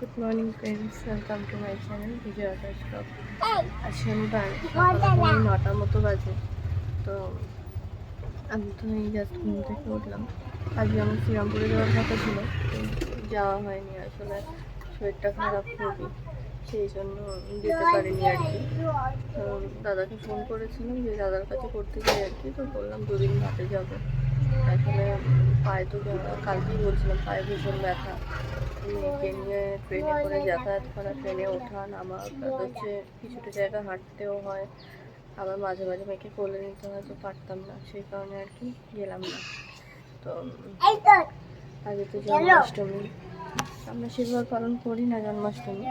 Good morning friends welcome to my channel Bijoy Akash blog আজকে আমি নটার মতো বাজে। তো আমি তো এই জাস্ট ঘুম থেকে উঠলাম। আজকে আমার শ্রীরামপুরে যাওয়ার কথা ছিল যাওয়া হয়নি। আসলে শরীরটা খারাপ খুবই সেই জন্য যেতে পারিনি আর কি। তো দাদাকে ফোন করেছিলাম যে দাদার কাছে করতে চাই আর কি? তো বললাম দুদিন বাদে যাব। আসলে পায়ে তো কালকেই বলছিলাম পায়ে ভীষণ ব্যথা। মেয়েকে ট্রেনে করে যাতায়াত করা ট্রেনে ওঠা নামা হচ্ছে কিছুটা জায়গা হাঁটতেও হয়। আবার মাঝে মাঝে মেয়েকে কোলে নিতে হয়, তো পারতাম না, সেই কারণে আর কি গেলাম না। তো আগে তো জন্মাষ্টমী, আমরা সেভাবে পালন করি না জন্মাষ্টমী,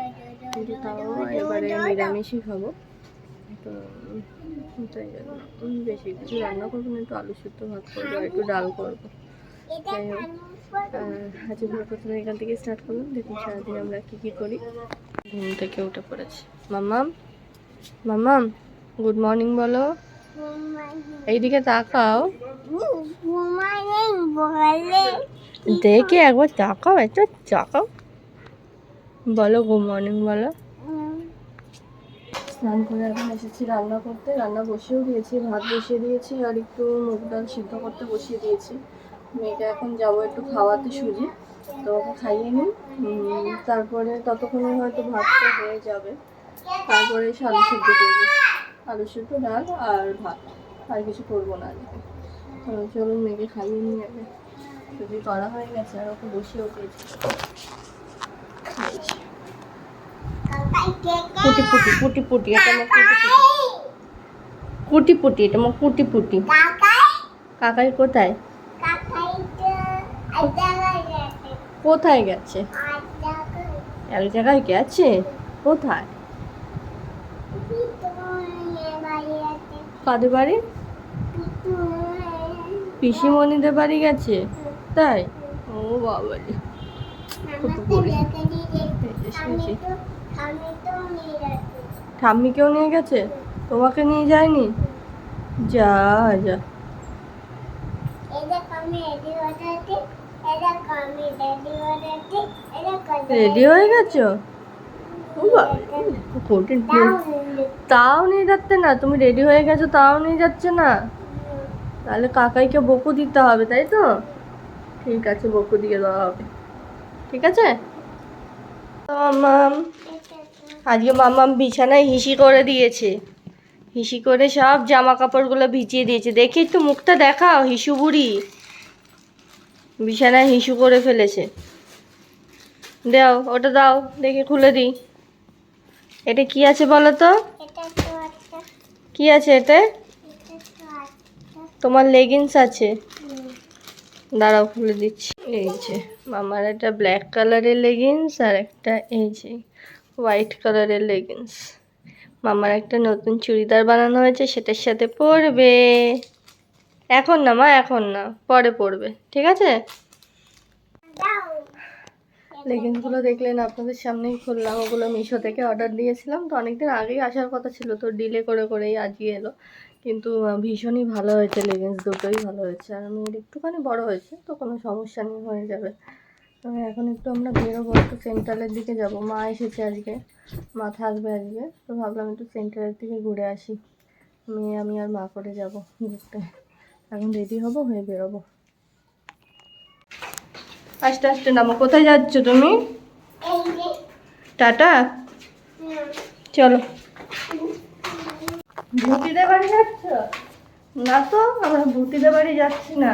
কিন্তু তাও এবারে নিরামিষই খাব। তো তাই জন্য বেশি কিছু রান্না করব না, একটু আলু সিদ্ধ ভাত করব, একটু ডাল করব। যাই হোক। আজকে প্রথমে এখান থেকে স্টার্ট করলাম। দেখুন, সারাদিন আমরা কী কী করি। ঘুম থেকে উঠে পড়েছি। মাম্মাম মাম্মাম গুড মর্নিং বলো। এইদিকে তাকাও দেখে একবার তাকাও একটা তাকাও বলো গুড মর্নিং বলো। স্নান করে এখন এসেছি রান্না করতে। রান্না বসিয়েও দিয়েছি, ভাত বসিয়ে দিয়েছি, আর একটু মুগ ডাল সিদ্ধ করতে বসিয়ে দিয়েছি। মেয়েকে এখন যাব একটু খাওয়াতে সুজি তো খাইয়ে নিই। তারপরে ততক্ষণে হয়তো ভাতটা হয়ে যাবে। তারপরে এসে আলু সিদ্ধ করব। আলু সিদ্ধ, ডাল আর ভাত। আর কিছু করব না আজকে। তো চলুন মেয়েকে খাইয়ে নিয়ে যাবে সুজি করা হয়ে গেছে, আর ওকে বসিয়েও পেয়েছি পুটি পুটি পুটি কুটি পুটি এটা আমার কুটি পুটি। কাকাই কোথায়? কোথায় গেছে? এক জায়গায় গেছে? কোথায়? কাদের বাড়ি? পিসিমণিদের বাড়ি গেছে? তাই? ও বাবা ঠাম্মিকেও নিয়ে গেছে? তোমাকে নিয়ে যায়নি? যা যা। রেডি হয়ে গেছো? তাও নিয়ে যাচ্ছে না, তুমি রেডি হয়ে গেছো, তাও নিয়ে যাচ্ছে না। তাহলে কাকাইকে বকু দিতে হবে, তাই তো? ঠিক আছে, বকু দিয়ে দেওয়া হবে। ঠিক আছে? মাম, আজকে মামাম বিছানায় হিসি করে দিয়েছে। হিসি করে সব জামা কাপড়গুলো ভিজিয়ে দিয়েছে। দেখি একটু মুখটা দেখাও, হিসু বুড়ি। বিছানায় হিসু করে ফেলেছে। দাও ওটা দাও দেখে খুলে দিই। এটা কি আছে বলো তো? কি আছে এতে? তোমার লেগিংস আছে। দাঁড়াও খুলে দিচ্ছি। এই যে মামার একটা ব্ল্যাক কালারের লেগিংস আর একটা এই যে হোয়াইট কালারের লেগিংস মামার একটা নতুন চুড়িদার বানানো হয়েছে সেটার সাথে পরবে। এখন না, মা, এখন না, পরে পড়বে, ঠিক আছে? লেগিংসগুলো দেখলেন, আপনাদের সামনেই খুললাম, ওগুলো মিশো থেকে অর্ডার দিয়েছিলাম, তো অনেকদিন আগেই আসার কথা ছিল, তো ডিলে করে করেই আজকে এলো। কিন্তু ভীষণই ভালো হয়েছে লেগিংস দুটোই ভালো হয়েছে, আর মেয়ের একটুখানি বড় হয়েছে, তো কোনো সমস্যা নেই, হয়ে যাবে। তো এখন একটু আমরা বেরোবো, একটু সেন্ট্রালের দিকে যাব। মা এসেছে আজকে মা থাকবে আজকে, তো ভাবলাম একটু সেন্ট্রালের দিকে ঘুরে আসি। মেয়ে, আমি আর মা করে যাব ঘুরতে। এখন রেডি হব, হয়ে বেরোবো। আস্তে আস্তে নামো। কোথায় যাচ্ছ তুমি? টাটা। চলো। ভূতিদের বাড়ি যাচ্ছ? না তো, আমরা ভূতিদের বাড়ি যাচ্ছি না।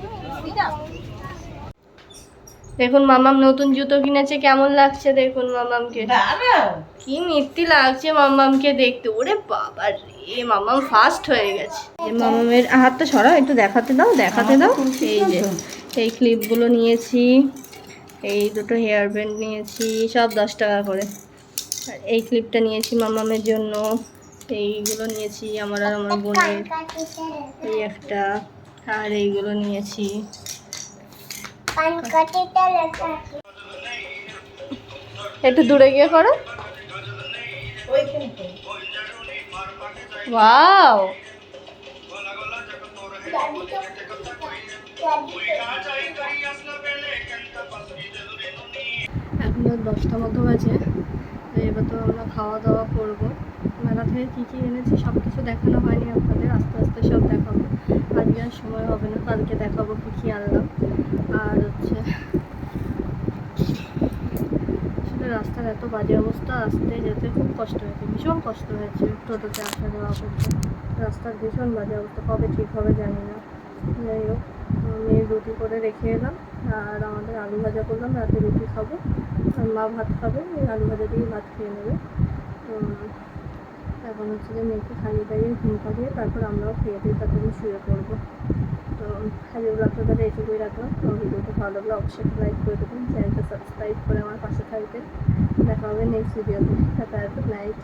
দেখুন মামাম নতুন জুতো কিনেছে কেমন লাগছে দেখুন মামামকে। কি মিষ্টি লাগছে মামামকে দেখতে। ওরে বাবা রে মামাম ফাস্ট হয়ে গেছে। এই মামামের হাতটা সরাও একটু দেখাতে দাও দেখাতে দাও। এই যে এই ক্লিপগুলো নিয়েছি এই দুটো হেয়ার ব্যান্ড নিয়েছি সব দশ টাকা করে। আর এই ক্লিপটা নিয়েছি মামামের জন্য। এইগুলো নিয়েছি আমার আর আমার বোনের। এই একটা। আর এইগুলো নিয়েছি। একটু দূরে গিয়ে করো। ওয়াও। এখন তো দশটা মতো বাজে তো এবার তো আমরা খাওয়া দাওয়া করব। মেলা থেকে কী কী এনেছি সব কিছু দেখানো হয়নি আপনাদের আস্তে আস্তে সব দেখাবো। সময় হবে না কালকে দেখাবো কী কী আনলাম। আর হচ্ছে, আসলে রাস্তার এত বাজে অবস্থা, আসতে যেতে খুব কষ্ট হয়েছে, ভীষণ কষ্ট হয়েছে টোটোতে আসা যাওয়া করতে রাস্তার ভীষণ বাজে অবস্থা, কবে ঠিক হবে জানি না। যাই হোক, আমি রুটি করে রেখে এলাম, আর আমাদের আলু ভাজা করলাম, রাতে রুটি খাব, আর মা ভাত খাবে আলু ভাজা দিয়ে ভাত খেয়ে নেবে। তো এখন হচ্ছে যে মেয়েকে খাইয়ে দাঁড়িয়ে ঘুম পাড়িয়ে তারপর আমরাও খেয়ে দিয়ে তারপরে শুয়ে পড়ব। তো আজকে ব্লগটা তাহলে এইটুকুই রাখলাম। তো ভিডিওটা ভালো লাগলে অবশ্যই লাইক করে দেবেন, চ্যানেলটা সাবস্ক্রাইব করে আমার পাশে থাকবেন। দেখা হবে নেক্সট ভিডিওতে গুড নাইট